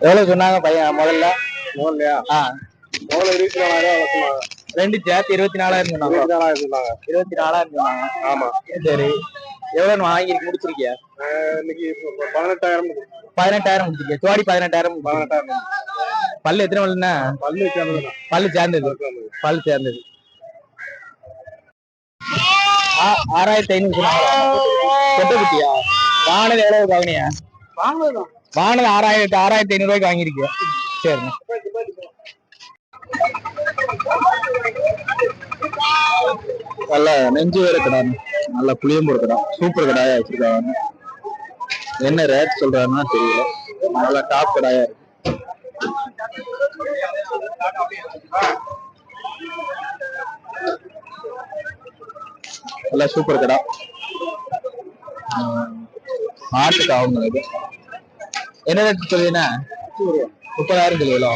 எவ்வளவு சொன்னாங்க பையன் முதல்ல? முதல்லையா? ஆ. முதல்ல இருபத்தி நாலாயிரம் சொன்னாங்க. ரெண்டு சேர்த்து இருபத்தி நாலாயிரம் சொன்னாங்க. இருபத்தி நாலாயிரம் சொன்னாங்க. இருபத்தி நாலாயிரம் சொன்னாங்க. ஆமா. சரி எவ்வளவு வாங்கி முடிச்சிருக்கிய? இன்னைக்கு பதினெட்டாயிரம் பதினெட்டாயிரம் முடிச்சிருக்கிய. ஜோடி பதினெட்டாயிரம் பதினெட்டாயிரம் பல்லு எத்தனை பல்லுன்னா பல்லு சேர்ந்தது பல்லு சேர்ந்தது. பல்லு சேர்ந்தது. ஆறாயிரத்தி ஐநூறு சொன்னாங்க. கொட்டை குட்டியா வானது எவ்வளவு வாங்கினியா? வாங்குறதுதான் வானது ஆறாயிரத்தி ஆறாயிரத்தி ஐநூறு ரூபாய்க்கு வாங்கியிருக்கேன் சரிண்ணா நல்ல நெஞ்சு வேற கடை. நல்ல புளியம்பூர் கடை. சூப்பர் கடாயா வச்சிருக்காங்க என்ன ரேட் சொல்றாங்கன்னா தெரியல. நல்ல டாப் கடாயா இருக்கு. நல்ல சூப்பர் கடை. ஆஹ் ஆட்டுக்கு ஆகும் இது. என்ன ரேட் சொல்லுவீங்கன்னா முப்பதாயிரம் சொல்லுவீங்களோ?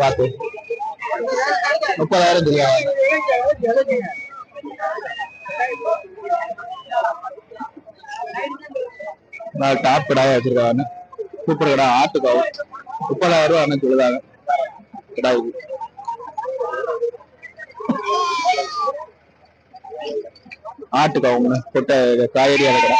பார்த்து முப்பதாயிரம் சொல்லுவாங்க நான் டாப் கடாயா வச்சிருக்காங்க சூப்பர் கடா ஆட்டுக்காவும் முப்பதாயிரம் ரூபா அண்ணன் சொல்லுதாங்க. கடா இது ஆட்டுக்காவும் கொட்டை காய்கறி கடை கடை.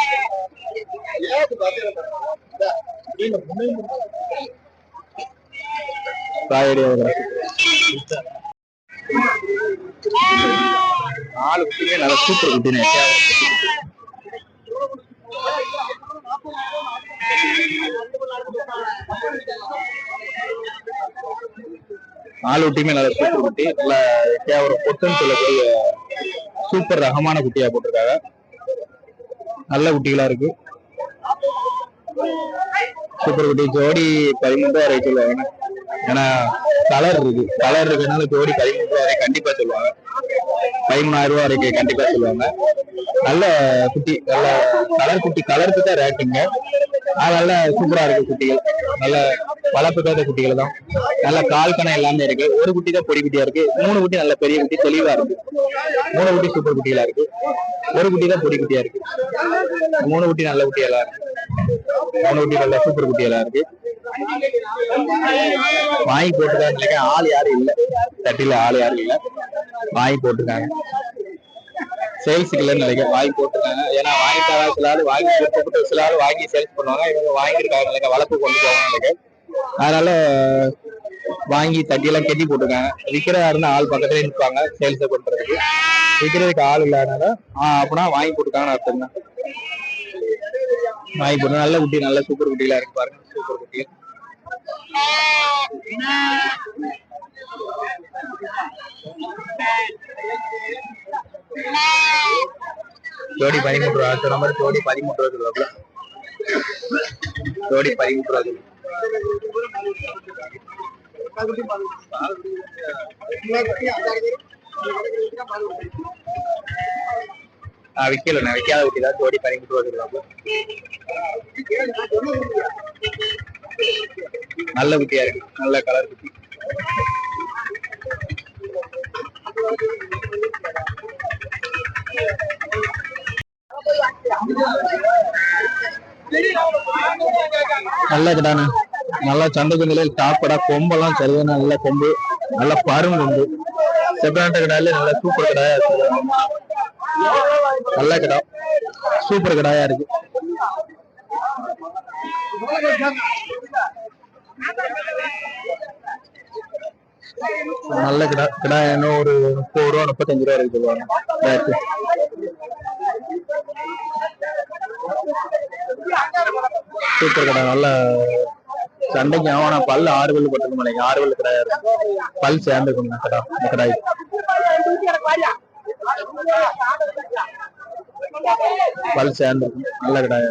நாலு குட்டியுமே நல்ல சூப்பர் குட்டினே. நாலு குட்டியுமே நல்ல சூப்பர் குட்டி. நல்ல ஒரு பொட்டுன்னு சொல்லக்கூடிய சூப்பர் ரகமான குட்டியா போட்டிருக்காங்க. நல்ல குட்டிகளா இருக்கு. சூப்பர் குட்டி. ஜோடி பதிமூன்று வரை சொல்லுவாங்க. ஏன்னா கலர் இருக்கு. கலர் இருக்கிறதுனால ஜோடி பதிமூன்று வரை கண்டிப்பா சொல்லுவாங்க. பதிமூணாயிரம் ரூபா வரைக்கும் கண்டிப்பா சொல்லுவாங்க. நல்ல குட்டி. நல்ல கலர் குட்டி. கலருக்கு தான் ரேட்டுங்க நல்ல சூப்பரா இருக்கு குட்டிகள். நல்ல வளர்ப்புக்காத குட்டிகள் தான். நல்ல கால் கணம் எல்லாமே இருக்கு. ஒரு குட்டி தான் பொடி குட்டியா இருக்கு. மூணு குட்டி நல்ல பெரிய குட்டி தெளிவா இருக்கு. மூணு குட்டி சூப்பர் குட்டிகளா இருக்கு. ஒரு குட்டி தான் பொடி குட்டியா இருக்கு. மூணு குட்டி நல்ல குட்டியெல்லாம் இருக்கு. குட்டி நல்ல சூப்பர் குட்டியெல்லாம் இருக்கு. வாங்கி போட்டுருக்காங்க ஆள் யாரும் இல்ல. தட்டில ஆள் யாரும் இல்ல. வாங்கி போட்டிருக்காங்க சேல்ஸுக்கு இல்லைன்னு நினைக்கிறேன். வாங்கி போட்டிருக்காங்க ஏன்னா வாங்கிட்டாங்க சில ஆள் வாங்கி கொடுத்துட்டு சில ஆள் வாங்கி சேல்ஸ் பண்ணுவாங்க. இவங்க வாங்கியிருக்காங்க நினைக்க வளர்ப்பு கொண்டு போவாங்க நினைக்க அதனால வாங்கி தட்டியெல்லாம் கெட்டி போட்டிருக்காங்க விற்கிறதா இருந்தால் ஆள் பக்கத்துலயே நிற்பாங்க சேல்ஸை பண்ணுறதுக்கு விற்கிறதுக்கு ஆள் இல்லாதனால ஆஹ் அப்படின்னா வாங்கி போட்டுருக்காங்கன்னு அர்த்தம் தான். நாய் போட்டு நல்ல குட்டி நல்ல சூப்பர் குட்டிகளா இருக்கு பாருங்க. சூப்பர் குட்டி. ஜோடி பதிமூன்று ரூபா. சொன்ன மாதிரி ஜோடி பதிமூன்று ரூபா சொல்லுவாப்ல ஜோடி பதிமூன்று ரூபா சொல்லு. ஆஹ் விக்கல நான் விக்காத குட்டி தான் ஜோடி பதிமூன்று ரூபா நல்ல குட்டியா இருக்கு நல்ல கலர் குட்டி. நல்ல கடான நல்லா சந்தைக்கு நிலையில் டாப்படா கொம்பெல்லாம் சரியான நல்ல கொம்பு நல்ல பரும் கொம்பு. செப்பரேட்ட கடாயில நல்ல சூப்பர் கடாயா இருக்கு நல்ல கடா. சூப்பர் கடாயா இருக்கு. நல்ல கிடா. கிடா இன்னும் ஒரு முப்பது ரூபா முப்பத்தஞ்சு ரூபா இருக்கு பாருங்க. சூப்பர் கடை. நல்ல சண்டைக்கு ஆனா பல்லு ஆறு பல்லு போட்டுக்க மாட்டேங்க ஆறு பல்லு கிடையாது பல் சேர்ந்துக்கணும் கடா. இந்த கடாய். பல் சேர்ந்து நல்ல கடாயா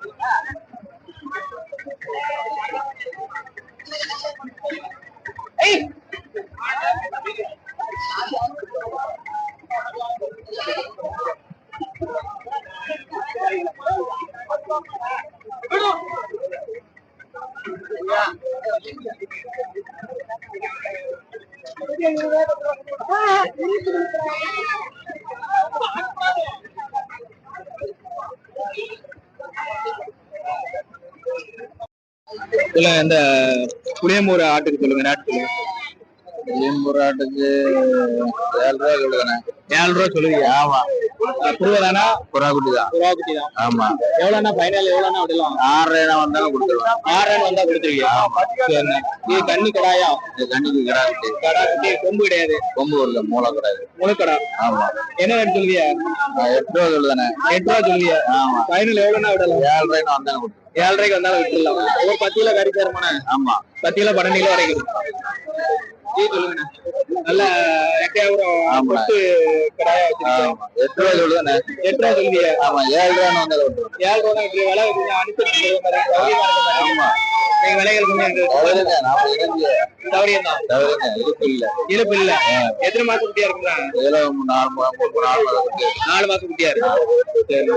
இந்த புளியம்பூர் ஆட்டுக்கு சொல்லுங்க நாட்டு சொல்லுங்க? புளியம்பூர் ஆட்டுக்கு ஏழு ரூபா சொல்லுங்கண்ணே ஏழு ரூபா சொல்லுவீங்க ஆமா. புருவதானா புறா குட்டி தான் புறா குட்டி தான் ஆமா. எவ்வளோண்ணா ஃபைனல் எவ்வளோண்ணா விடலாம் ஆறு ரூபா வந்தாலும் கொடுத்துருவோம் ஆறு வந்தா கொடுத்துருவீங்க. இது கண்ணு கடாயா? கண்ணிக்கு கிடா குட்டி கடா குட்டி கொம்பு கிடையாது. கொம்பு வரல மூளை கிடையாது. முழுக்கடா ஆமா. என்ன ரேட் சொல்லுவியா? எட்டு ரூபா சொல்லுதானே? எட்டு ரூபா சொல்லுவியா? ஆமா. ஃபைனல் எவ்வளோண்ணா விடலாம்? ஏழு ரூபாய்னு வந்தாலும் கொடுத்துருவோம். ஏழரைக்கு வந்தாலும் விட்டுடலாம். ஒரு பத்து கிலோ கறி தருமாண்ணே. ஆமா. பத்து கிலோ பன்னெண்டு கிலோ வரைக்கும். நல்ல கடாயா வச்சிருக்கேன். எட்டு ரூபா சொல்லுதானே எட்டு ரூபா சொல்லுவியா ஆமா ஏழு ரூபான்னு வந்தாலும் ஏழு ரூபா இப்படி விலை சொல்லுங்க பாரு. ஆமா. நீங்க விலைகள் சௌகரியம் தான் இருக்கு. இல்ல. இழுப்பு இல்ல. எத்தனை மாசம் குட்டியா இருக்குங்களா நாலு மா- மூணு நாலு மாசம் குட்டியா இருக்கு. சரி.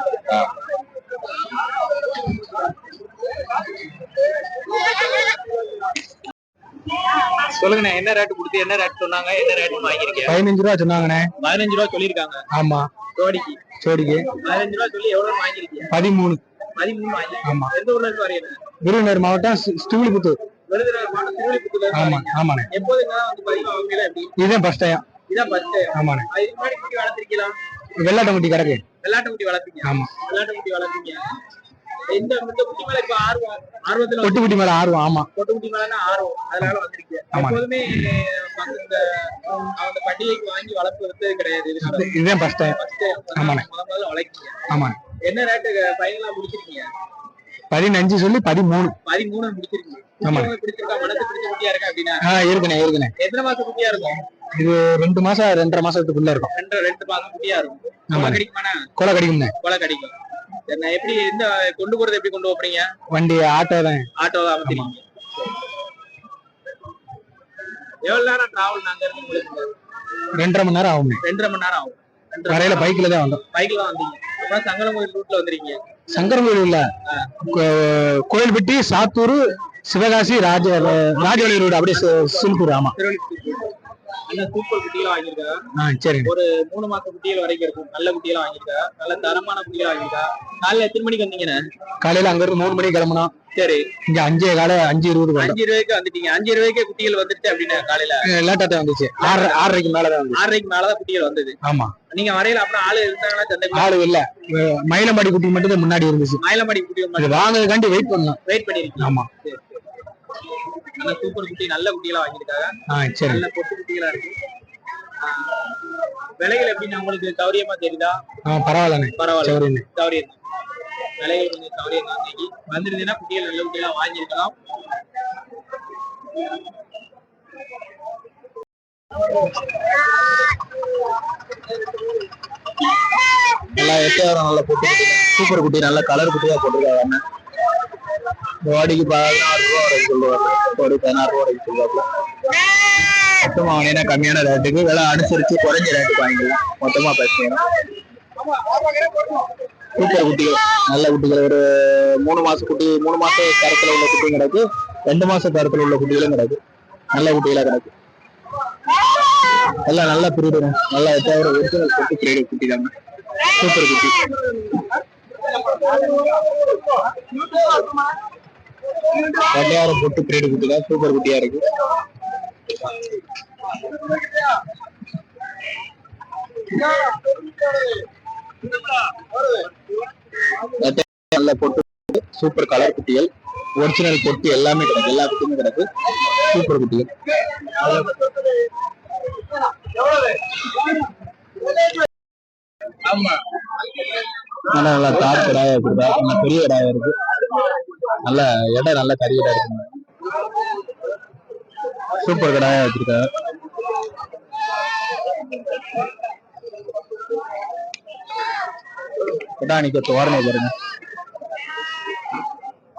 சொல்லுங்கண்ணே என்ன ரேட் கொடுத்து என்ன ரேட் சொன்னாங்க என்ன ரேட் வாங்கிருக்கீங்க பதினஞ்சு ரூபா சொன்னாங்கண்ணே. பதினஞ்சு ரூபா சொல்லிருக்காங்க ஆமா. ஜோடிக்கு. ஜோடிக்கு. பதினஞ்சு ரூபா சொல்லி எவ்வளவு வாங்கிருக்கீங்க பதிமூணு. பதிமூணு வாங்கி ஆமா. எந்த ஊர்ல இருந்து வரீங்க? விருதுநகர் மாவட்டம் ஸ்ரீவில்லிபுத்தூர். விருதுநகர் மாவட்டம் இருந்து ஆமா. ஆமாண்ணே. எப்போது வந்து பதிவு வாங்கல எப்படி? இதுதான் ஃபர்ஸ்ட் டைம் இதான் ஃபர்ஸ்ட் ஆமாண்ணே. இதுக்கு முன்னாடி குட்டி வளர்த்திருக்கலாம் வெள்ளாட்டம் குட்டி கிடக்கு. வெள்ளாட்டு குட்டி வளர்த்தீங்க. ஆமா. வெள்ளாட்டு குட்டி வளர்த்தீங்க. இந்த குட்டி மேல இப்ப ஆர்வம் ஆர்வத்துல பொட்டு குட்டி மேல ஆர்வம் ஆமா. பொட்டு குட்டி மேல ஆர்வம். அதனால வந்திருக்கீங்க ஆமா. எப்போதுமே வந்து இந்த அந்த பண்டிகைக்கு வாங்கி வளர்ப்பது கிடையாது. இது இது- இதுதான் ஃபர்ஸ்ட் டைம். முத முதல்ல வளர்க்கீங்க என்ன ரேட்டு ஃபைனலா முடிச்சிருக்கீங்க? பதினஞ்சு சொல்லி பதிமூணு. பதிமூணு முடிச்சிருக்கீங்க. உங்களுக்கு பிடிச்சிருக்கா? மனசு பிடிச்ச குட்டியா இருக்கா அப்படின்னா? இருக்குண்ணே இருக்குண்ணே. எத்தனை மாசம் குட்டியா இருக்கும்? இது ரெண்டு மாசம் ரெண்டரை மாசத்துக்குள்ள இருக்கும். ரெண்டு ரெண்டு மாசம் குட்டியா இருக்கும். கொலை கடிக்குமாண்ணா? கொலை கடிக்கும்ண்ணே. கொலை கடிக்கும். நான் எப்படி இந்த கொண்டு போறது எப்படி கொண்டு போறீங்க? வண்டி ஆட்டோ தான். ஆட்டோ தான் அமைச்சிருக்கீங்க எவ்வளவு நேரம் டிராவல் நாங்க இருந்து உங்களுக்கு? ரெண்டரை மணி நேரம் ஆகும்ண்ணே ரெண்டரை மணி நேரம் ஆகும். வரையில பைக்ல தான் வந்தோம். பைக்ல தான் வந்தீங்க. அப்புறம் சங்கரம் கோயில் ரூட்ல வந்துருக்கீங்க. சங்கரன் கோயில் இல்ல கோயில்பட்டி சாத்தூர் சிவகாசி ராஜ ராஜவழி ரோடு அப்படியே சி- சிலுக்கூர் ஆமா நல்ல சூப்பர் குட்டிகள் வாங்கியிருக்காங்க ஆ சரிண்ணே ஒரு மூணு மாசம் குட்டிகள் வரைக்கும் இருக்கும். நல்ல குட்டிகள் வாங்கியிருக்கா? நல்ல தரமான குட்டிகள் வாங்கியிருக்கா? காலைல எத்தனை மணிக்கு வந்தீங்கண்ணே? காலையில அங்க இருந்து மூணு மணிக்கு கிளம்பணும் சரி. இங்க அஞ்சே காலை அஞ்சு இருபது அஞ்சு ரூபாய்க்கு வந்துட்டீங்க. அஞ்சு ரூபாய்க்கு குட்டிகள் வந்துருச்சு அப்படின்னு காலையில? லேட்டா தான் வந்துச்சு. ஆறு ஆறரைக்கு மேலதான் ஆறரைக்கு மேலதான் குட்டிகள் வந்தது. ஆமா. நீங்க வரையில அப்புறம் ஆளு இருந்தாங்கன்னா சந்தைக்கு ஆளு இல்ல. மயிலம்பாடி குட்டி மட்டும் முன்னாடி இருந்துச்சு. மயிலமாடி குட்டி வாங்குறதுக்காண்டி வெயிட் பண்ணலாம். வெயிட் பண்ணிருக்கீங்க. ஆமா. சரி, சரி. நல்ல சூப்பர் குட்டி நல்ல குட்டிகளா வாங்கியிருக்காங்க. நல்ல பொட்டு குட்டிகளா இருக்கு. விலைகள் எப்படின்னு உங்களுக்கு சௌரியமா தெரியுதா? பரவாயில்ல. சௌரியம் தான். விலைகள் கொஞ்சம் சௌரியம் தான் இன்னைக்கு. வந்துருந்தீங்கன்னா குட்டிகள் நல்ல குட்டிகளா வாங்கியிருக்கலாம். நல்லா எட்டாயிரம் நல்ல பொட்டு சூப்பர் குட்டி நல்ல கலர் குட்டியா போட்டிருக்காங்க பாடிக்கு பதினாறு ரூபா வரைக்கும் சொல்லுவாங்க. ஒரு பதினாறு ரூபா வரைக்கும் சொல்லுவாங்க. மொத்தமா வாங்கினா கம்மியான ரேட்டுக்கு விலை அனுசரிச்சு குறைஞ்ச ரேட்டுக்கு வாங்கிக்கலாம். மொத்தமா பேசுறேன் சூப்பர் குட்டிகள். நல்ல குட்டிகள். ஒரு மூணு மாச குட்டி மூணு மாச தரத்துல உள்ள குட்டியும் கிடக்கு. ரெண்டு மாச தரத்துல உள்ள குட்டிகளும் கிடக்கு. நல்ல குட்டிகளா கிடக்கு. எல்லாம் நல்ல பிரீடு நல்லா எட்டாயிரம் ஒரிஜினல் குட்டி பிரீடு குட்டி தாங்க. சூப்பர் குட்டி. எட்டாயிரம் பொட்டு பிரீடு குட்டி தான் சூப்பர் குட்டியா இருக்கு. நல்ல பொட்டு சூப்பர் கலர் குட்டிகள். ஒரிஜினல் பொட்டு எல்லாமே கிடக்கு. எல்லா குட்டியுமே கிடக்கு. சூப்பர் குட்டிகள் நல்லா நல்லா தார் கடாயா இருக்குதா நல்லா பெரிய கடாயா இருக்கு. நல்ல இடம் நல்ல கறியிடா இருக்குங்க சூப்பர் கடாயா வச்சிருக்காங்க கடா நிக்க தோரணை பாருங்க.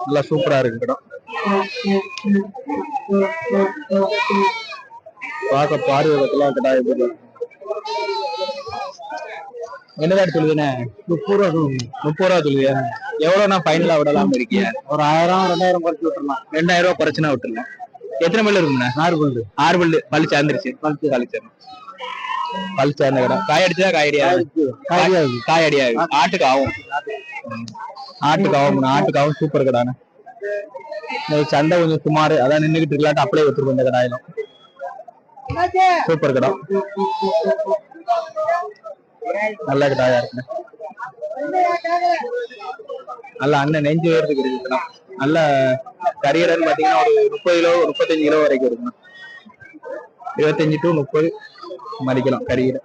நல்லா சூப்பரா இருக்கு இடம். பார்க்க பார்வையத்துல கடாய என்னதான் சொல்லுதுண்ணே முப்பது ரூபா சொல்லுங்க முப்பது ரூபா சொல்லுவியா எவ்வளவு நான் ஃபைனலா விடலாம் இருக்கீங்க? ஒரு ஆயிரம் ரெண்டாயிரம் குறைச்சு விட்டுறலாம். ரெண்டாயிரம் ரூபாய் குறைச்சுனா விட்டுருலாம் எத்தனை பல்லு இருக்குண்ணே ஆறு பல்லு ஆறு பல்லு பல்லு சேர்ந்துருச்சு. பல்லு சேர்ந்து. பல்லு சேர்ந்த கடை. காய் அடிச்சதா காயடியா காரியாது காய் அடியாது ஆட்டுக்கு ஆகும். ஆட்டுக்கு ஆகும். ஆட்டுக்கு ஆகும். சூப்பர் இன்னைக்கு சண்டை கொஞ்சம் சுமார். அதான் நின்னுகிட்டு இருக்கலாட்டு அப்படியே வச்சிருக்கோம் இந்த கடாயிலும் சூப்பர் கடை. நல்ல கடாயா இருக்குண்ணே நல்ல அண்ணன் நெஞ்சு உயரத்துக்கு இருக்குண்ணா நல்ல கரியர்னு பாத்தீங்கன்னா ஒரு முப்பது கிலோ முப்பத்தஞ்சு கிலோ வரைக்கும் இருக்குண்ணா இருபத்தஞ்சு டு முப்பது மதிக்கலாம் கரியர்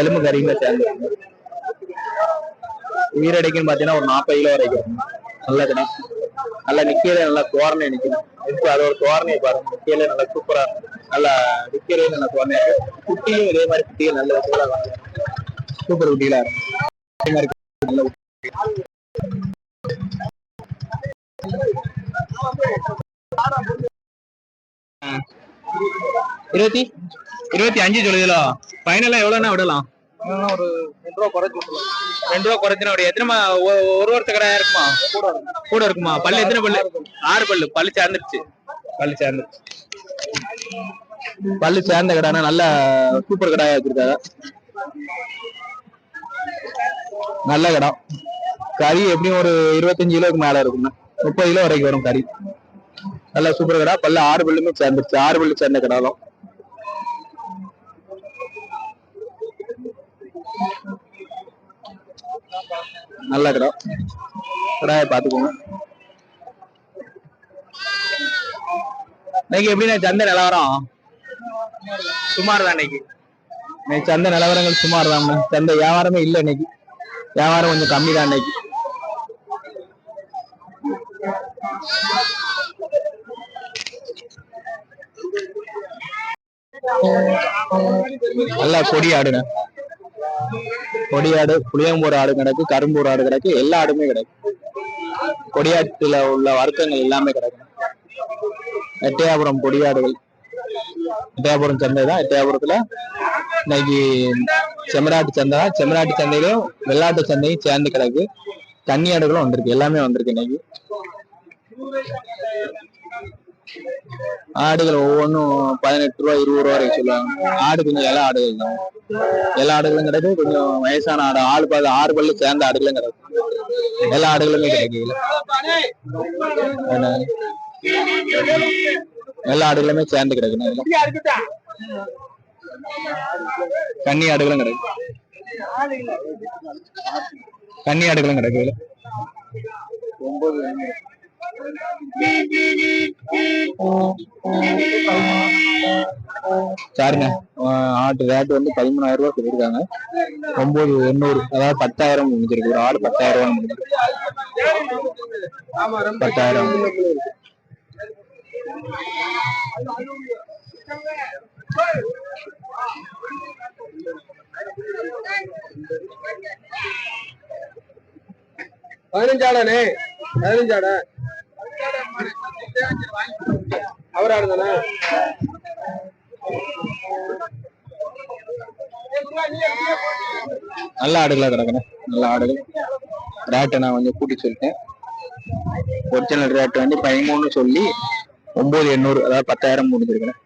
எலும்பு கறிங்கள சேர்ந்து உயிரடைக்குன்னு பாத்தீங்கன்னா ஒரு நாற்பது கிலோ வரைக்கும் இருக்கும். நல்ல கடை நல்லா நிக்கையில நல்லா தோரணை நிக்கணும். அதோட தோரணையை பாருங்க. நிக்கையில நல்லா சூப்பரா இருக்கும். நல்லா நிக்கையில நல்லா இருக்கு குட்டியும் இதே மாதிரி குட்டியும் நல்ல சூப்பர் குட்டிகளா மாதிரி நல்ல. இருபத்தி? இருபத்தி அஞ்சு சொல்லுதுலோ. ஃபைனலா எவ்வளவுனா விடலாம்? ஒரு ரெண்டு ரூபா குறைச்சு ரெண்டு ரூபா குறைச்சுனா எத்தனை ஒரு வருஷ கடையா இருக்குமா? கூட இருக்குமா. பல்லு எத்தனை பல்லு. ஆறு பல்லு. பல்லு சேர்ந்துருச்சு. பல்லு சேர்ந்துருச்சு. பல்லு சேர்ந்த கடானா நல்ல சூப்பர் கடாயா வச்சிருக்காங்க. நல்ல கடம். கறி எப்படியும் ஒரு இருபத்தஞ்சு கிலோக்கு மேல இருக்கும்ண்ணா முப்பது கிலோ வரைக்கும் வரும் கறி. நல்ல சூப்பர் கடா பல்ல ஆறு பல்லுமே சேர்ந்துருச்சு. ஆறு பல்லு சேர்ந்த கடாலும் நல்ல கடை கடாயை பார்த்துக்கோங்க. இன்னைக்கு எப்படிண்ணே? சந்தை நிலவரம்? சுமார் தான் இன்னைக்கு. இன்னைக்கு சந்தை நிலவரங்கள் சுமார் தான் சந்தை வியாபாரமே இல்லை இன்னைக்கு. வியாபாரம் கொஞ்சம் கம்மி தான் இன்னைக்கு. நல்லா கொடி ஆடுங்க கொடியாடு புளியம்பூர் ஆடு கிடக்கு கரும்பூர் ஆடு கிடக்கு எல்லா ஆடுமே கிடக்கு. கொடியாட்டுல உள்ள வர்க்கங்கள் எல்லாமே கிடக்கு எட்டயாபுரம் கொடியாடுகள் எட்டயாபுரம் சந்தை தான். எட்டயாபுரத்துல இன்னைக்கு செம்மராட்டு சந்தை தான். செம்மராட்டு சந்தையிலும் வெள்ளாட்டு சந்தையும் சேர்ந்து கிடக்கு. தண்ணி ஆடுகளும் வந்திருக்கு. எல்லாமே வந்திருக்கு இன்னைக்கு. ஆடுகள் ஒவ்வொன்றும் பதினெட்டு ரூபா இருபது ரூபா வரைக்கும் சொல்லுவாங்க. ஆடு கொஞ்சம் எல்லா ஆடுகள் தான். எல்லா ஆடுகளும் கிடையாது கொஞ்சம் வயசான ஆடு. ஆடு பாது ஆறு பல்லு சேர்ந்த ஆடுகளும் கிடையாது எல்லா ஆடுகளுமே கிடைக்கல எல்லா ஆடுகளுமே சேர்ந்து கிடக்குண்ணே இதுல. கன்னி ஆடுகளும் கிடக்கு. கன்னி ஆடுகளும் கிடக்கு இதுல. ஆட்டு ரேட் வந்து பதிமூணாயிரம் ரூபாய் கொடுத்துருக்காங்க. ஒன்பது எண்ணூறு அதாவது பத்தாயிரம் முடிஞ்சிருக்கு. ஒரு ஆடு பத்தாயிரம் ரூபாய் முடிஞ்சிருக்கு. பத்தாயிரம். பதினஞ்சாடனே பதினஞ்சாட. அவர் ஆடுதானே நல்ல ஆடுகளா கிடக்குண்ணே நல்ல ஆடுகள். ரேட்டை நான் கொஞ்சம் கூட்டி சொல்லிட்டேன். ஒரிஜினல் ரேட் வந்து பதிமூணு சொல்லி ஒன்பது எண்ணூறு அதாவது பத்தாயிரம் முடிஞ்சிருக்கேன்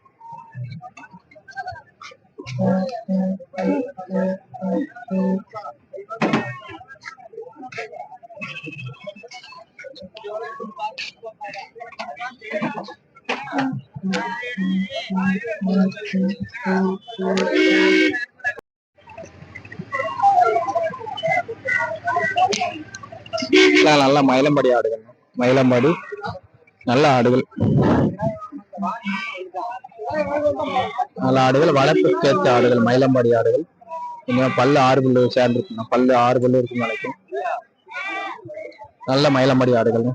எல்லாம் நல்ல மயிலம்பாடி ஆடுகள் மயிலம்பாடி. நல்ல ஆடுகள். நல்ல ஆடுகள் வளர்ப்புக்கு ஏற்ற ஆடுகள் மயிலம்பாடி ஆடுகள். கொஞ்சம் பல்லு ஆறு பல்லு சேர்ந்துருக்குங்க பல்லு ஆறு பல்லு இருக்குன்னு நல்ல மயிலம்பாடி ஆடுகள்.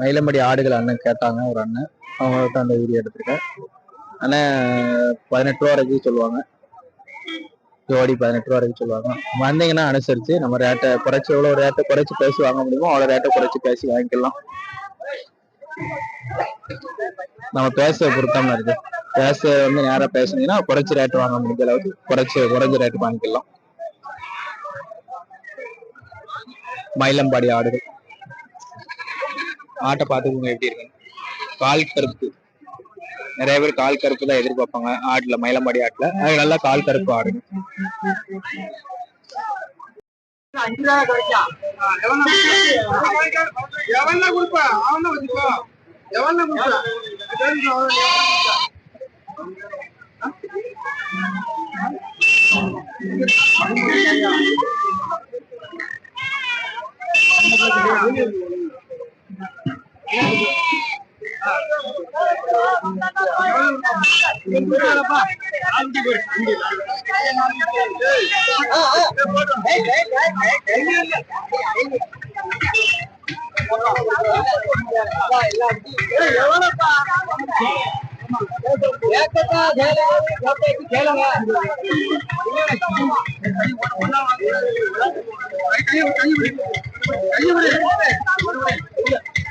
மயிலம்படி ஆடுகள் அண்ணன் கேட்டாங்க ஒரு அண்ணன். அவங்கள்ட்ட அந்த வீடியோ எடுத்திருக்கேன். அண்ணன் பதினெட்டு ரூபா வரைக்கும் சொல்லுவாங்க. ஜோடி பதினெட்டு ரூபா வரைக்கும் சொல்லுவாங்க. வந்தீங்கன்னா அனுசரிச்சு நம்ம ரேட்டை குறைச்சி எவ்வளோ ரேட்டை குறைச்சி பேசி வாங்க முடியுமோ அவ்வளோ ரேட்டை குறைச்சி பேசி வாங்கிக்கலாம். நம்ம பேச பொருத்தமா இருக்கு. பேச வந்து நேரா பேசுனீங்கன்னா குறைச்சி ரேட்டு வாங்க முடிஞ்ச அளவுக்கு குறைச்சி குறைஞ்ச ரேட்டு வாங்கிக்கலாம். மயிலம்பாடி ஆடுகள். ஆட்டை பார்த்துக்கோங்க எப்படி இருக்கு கால் கருப்பு. நிறைய பேர் கால் கருப்பு தான் எதிர்பார்ப்பாங்க ஆட்டுல மயிலம்பாடி ஆட்டுல. அது நல்லா கால் கருப்பு ஆடு எவன்ல அவன் வச்சுக்கோ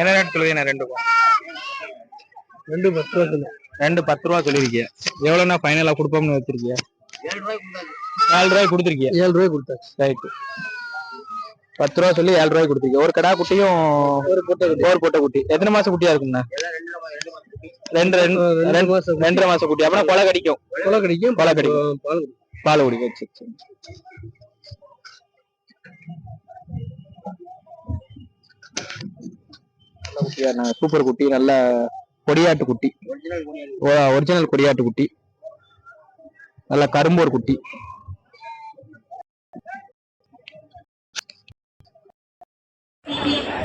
என்ன ரேட் சொல்லுவீங்க? ரெண்டுக்கும் ரெண்டு பத்து ரூபா சொல்லு. ரெண்டு பத்து ரூபா சொல்லிருக்கீங்க எவ்வளவுனா ஃபைனலா கொடுப்போம்னு வச்சிருக்கீங்க ஏழு ரூபாய் கொடுத்துருக்கீங்க ஏழு ரூபாய் கொடுத்தாச்சு. ரைட்டு பத்து ரூபா சொல்லி ஏழு ரூபாய் கொடுத்துருக்கீங்க ஒரு கடா குட்டியும் ஒரு போட்ட ஒரு போட்ட குட்டி. எத்தனை மாசம் குட்டியா இருக்குங்கண்ணா ரெண்டு ரெண்டு ரெண்டரை மாசம் குட்டி. அப்படின்னா கொலை கடிக்கும். கொலை கிடைக்கும். கொலை கிடைக்கும். பால் பால் குடிக்கும். சரி சரி. குட்டியா சூப்பர் குட்டி நல்ல கொடியாட்டு குட்டி ஒரிஜினல் கொடியாட்டு குட்டி நல்ல கரும்போர் குட்டி Thank you.